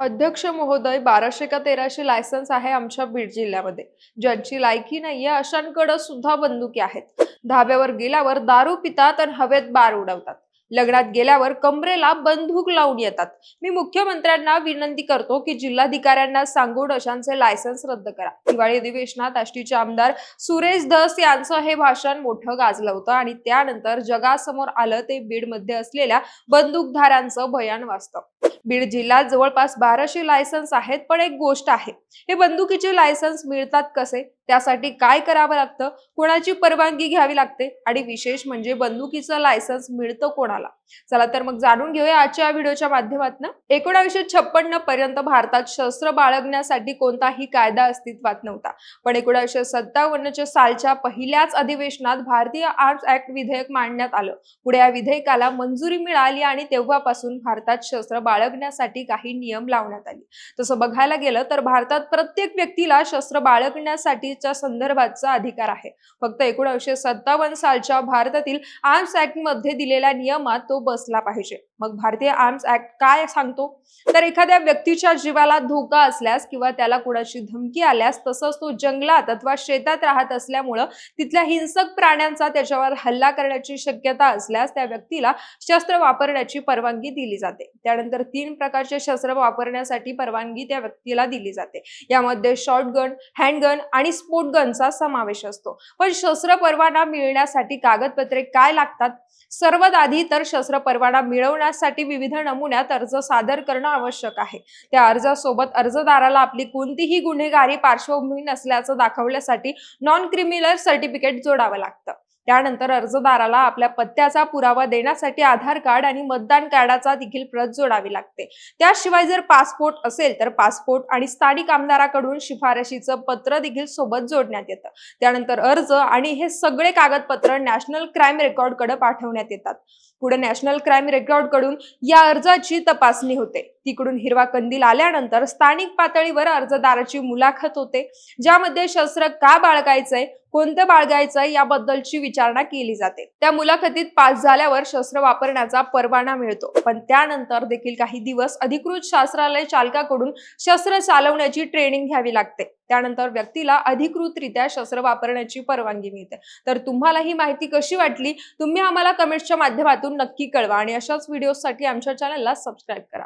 अध्यक्ष महोदय बाराशे का तेराशे लायसन्स आहे आमच्या बीड जिल्ह्यामध्ये. ज्यांची लायकी नाहीये अशांकडे सुद्धा बंदुकी आहेत. धाब्यावर गेल्यावर दारू पितात आणि हवेत बार उडवतात. लग्नात गेल्यावर कमरेला बंदूक लावून येतात. मी मुख्यमंत्र्यांना विनंती करतो की जिल्हाधिकाऱ्यांना सांगून अशांचे लायसन्स रद्द करा. दिवाळी अधिवेशनात आष्टीचे आमदार सुरेश धस यांचं हे भाषण मोठं गाजलं होतं आणि त्यानंतर जगासमोर आलं ते बीडमध्ये असलेल्या बंदूकधाऱ्यांचं भयान वास्तव. बीड जिल्ह्यात जवळपास बाराशे लायसन्स आहेत पण एक गोष्ट आहे. हे बंदुकीचे लायसन्स मिळतात कसे? त्यासाठी काय करावं लागतं? कोणाची परवानगी घ्यावी लागते? आणि विशेष म्हणजे बंदुकीचं लायसन्स मिळतं कोणाला? चला तर मग जाणून घेऊया आजच्या व्हिडिओच्या माध्यमातून. एकोणावीसशे छप्पन्न पर्यंत भारतात शस्त्र बाळगण्यासाठी कोणताही कायदा अस्तित्वात नव्हता. पण एकोणीसशे सत्तावन्नच्या सालच्या पहिल्याच अधिवेशनात भारतीय आर्म्स ऍक्ट विधेयक मांडण्यात आलं. पुढे या विधेयकाला मंजुरी मिळाली आणि तेव्हापासून भारतात शस्त्र बाळगण्यासाठी काही नियम लावण्यात आले. तसं बघायला गेलं तर भारतात प्रत्येक व्यक्तीला शस्त्र बाळगण्यासाठी च्या संदर्भाचा अधिकार आहे. फक्त एकोणीसशे सत्तावन्न सालच्या भारतातील आर्म्स ऍक्टमध्ये दिलेल्या नियमात तो बसला पाहिजे. मग भारतीय आर्म्स ऍक्ट काय सांगतो? तर एखाद्या व्यक्तीच्या जीवाला धोका असल्यास किंवा त्याला कुणाची धमकी आल्यास तसंच तो जंगलात अथवा शेतात राहत असल्यामुळं तिथल्या हिंसक प्राण्यांचा त्याच्यावर हल्ला करण्याची शक्यता असल्यास त्या व्यक्तीला शस्त्र वापरण्याची परवानगी दिली जाते. त्यानंतर तीन प्रकारचे शस्त्र वापरण्यासाठी परवानगी त्या व्यक्तीला दिली जाते. यामध्ये शॉर्ट गन हँडगन आणि स्पोर्ट गनचा समावेश असतो. पण शस्त्र परवाना मिळण्यासाठी कागदपत्रे काय लागतात? सर्वात आधी तर शस्त्र परवाना मिळवण्यासाठी विविध नमुन्यात अर्ज सादर करणं आवश्यक आहे. त्या अर्जासोबत अर्जदाराला आपली कोणतीही गुन्हेगारी पार्श्वभूमी नसल्याचं दाखवण्यासाठी नॉन क्रिमिनल सर्टिफिकेट जोडावं लागतं. त्यानंतर अर्जदाराला आपल्या पत्त्याचा पुरावा देण्यासाठी आधार कार्ड आणि मतदान कार्डाचा देखील प्रत जोडावी लागते. त्याशिवाय जर पासपोर्ट असेल तर पासपोर्ट आणि स्थानिक आमदाराकडून शिफारशीचं पत्र देखील सोबत जोडण्यात येतं. त्यानंतर अर्ज आणि हे सगळे कागदपत्र नॅशनल क्राईम रेकॉर्डकडे पाठवण्यात येतात. पुढे नॅशनल क्राईम रेकॉर्डकडून या अर्जाची तपासणी होते. तिकडून हिरवा कंदील आल्यानंतर स्थानिक पातळीवर अर्जदाराची मुलाखत होते. ज्यामध्ये शस्त्र का बाळगायचंय कोणतं बाळगायचंय याबद्दलची विचारणा केली जाते. त्या मुलाखतीत पास झाल्यावर शस्त्र वापरण्याचा परवाना मिळतो. पण त्यानंतर देखील काही दिवस अधिकृत शास्त्रालय चालकाकडून शस्त्र चालवण्याची ट्रेनिंग घ्यावी लागते. त्यानंतर व्यक्तीला अधिकृतरित्या शस्त्र वापरण्याची परवानगी मिळते. तर तुम्हाला ही माहिती कशी वाटली? तुम्ही आम्हाला कमेंट्सच्या माध्यमातून नक्की कळवा आणि अशाच व्हिडिओसाठी आमच्या चॅनलला सबस्क्राईब करा.